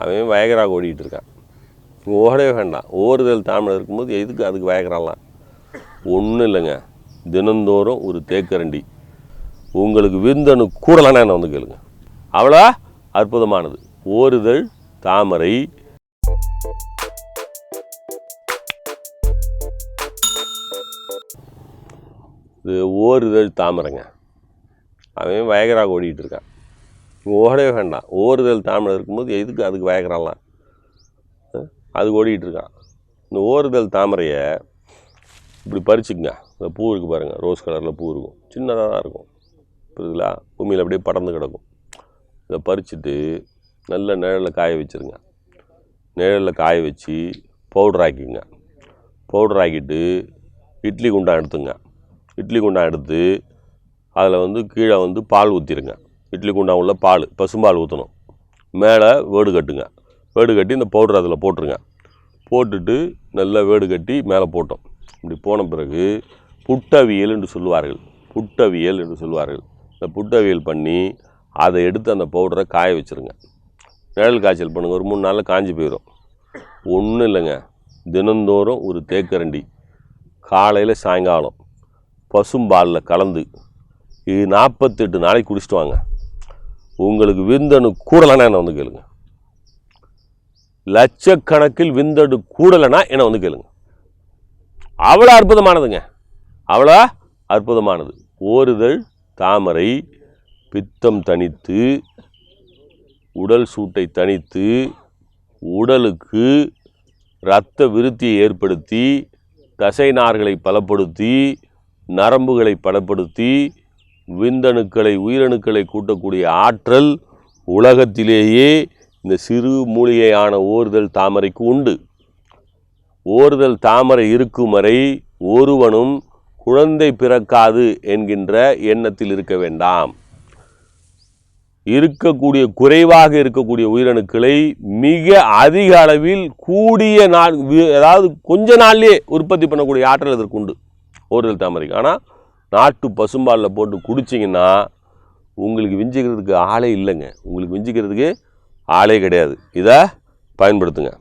அவன் வயகரா ஓடிக்கிட்டு இருக்கான். ஓடவே வேண்டாம். ஓறுதல் தாமரை இருக்கும்போது எதுக்கு அதுக்கு வயகராலாம் ஒன்றும் இல்லைங்க. தினந்தோறும் ஒரு தேக்கரண்டி. உங்களுக்கு விருந்தணு கூடலான்னா என்ன வந்து கேளுங்க. அவ்வளோ அற்புதமானது. ஓறுதல் தாமரை. இது ஓறுதல் தாமரைங்க. அவன் வயகரா ஓடிக்கிட்டு இருக்கான். ஓடவே வேண்டாம். ஓறுதல் தாமரை இருக்கும்போது எதுக்கு அதுக்கு வயகராலாம் அது ஓடிக்கிட்டு இருக்கான். இந்த ஓறுதல் தாமரையை இப்படி பறிச்சுக்குங்க. இந்த பூ இருக்குது பாருங்கள் ரோஸ் கலரில் பூ இருக்கும். சின்னதாக தான் இருக்கும். புரியுதுங்களா? பூமியில் அப்படியே படர்ந்து கிடக்கும். இதை பறிச்சுட்டு நல்ல நிழலில் காய வச்சுருங்க. நிழலில் காய வச்சு பவுடர் ஆக்கிங்க பவுடர் ஆக்கிட்டு இட்லி குண்டான் எடுத்துங்க. இட்லி குண்டான் எடுத்து அதில் வந்து கீழே வந்து பால் ஊற்றிருங்க இட்லி குண்டான் உள்ள பால் பசும்பால் ஊற்றணும் மேலே வேடு கட்டுங்க. வேடு கட்டி இந்த பவுடர் அதில் போட்டுருங்க. போட்டுட்டு நல்லா வேடு கட்டி மேலே போட்டோம். இப்படி போன பிறகு புட்டவியல் என்று சொல்லுவார்கள். புட்டவியல் என்று சொல்லுவார்கள். இந்த புட்டவியல் பண்ணி அதை எடுத்து அந்த பவுடரை காய வச்சுருங்க. நிழல் காய்ச்சல் பண்ணுங்கள் ஒரு மூணு நாளில் காஞ்சி போயிடும் ஒன்றும் இல்லைங்க. தினந்தோறும் ஒரு தேக்கரண்டி. காலையில் சாயங்காலம் பசும்பாலில் கலந்து இது நாற்பத்தெட்டு நாளைக்கு குடிச்சிட்டு வாங்க. உங்களுக்கு விந்தணு கூடலைன்னா என்ன வந்து கேளுங்க. லட்சக்கணக்கில் விந்தணு கூடலைன்னா என்ன வந்து கேளுங்க. அவ்வளோ அற்புதமானதுங்க. அவ்வளோ அற்புதமானது. ஓறுதல் தாமரை பித்தம் தனித்து உடல் சூட்டை தனித்து உடலுக்கு இரத்த விருத்தியை ஏற்படுத்தி தசைநார்களை பலப்படுத்தி நரம்புகளை பலப்படுத்தி விந்தணுக்களை உயிரணுக்களை கூட்டக்கூடிய ஆற்றல் உலகத்திலேயே இந்த சிறு மூலிகையான ஓறுதல் தாமரைக்கு உண்டு. ஓறுதல் தாமரை இருக்கும் வரை ஒருவனும் குழந்தை பிறக்காது என்கின்ற எண்ணத்தில் இருக்க வேண்டாம். இருக்கக்கூடிய குறைவாக இருக்கக்கூடிய உயிரணுக்களை மிக அதிக அளவில் கூடிய நாள் அதாவது கொஞ்ச நாள்லேயே உற்பத்தி பண்ணக்கூடிய ஆற்றல் இதற்கு உண்டு. ஓறுதல் தாமரைக்கு. ஆனால் நாட்டு பசும்பாலில் போட்டு குடிச்சிங்கன்னா உங்களுக்கு விஞ்சிக்கிறதுக்கு ஆளே இல்லைங்க. உங்களுக்கு விஞ்சிக்கிறதுக்கு ஆளே கிடையாது. இதை பயன்படுத்துங்க.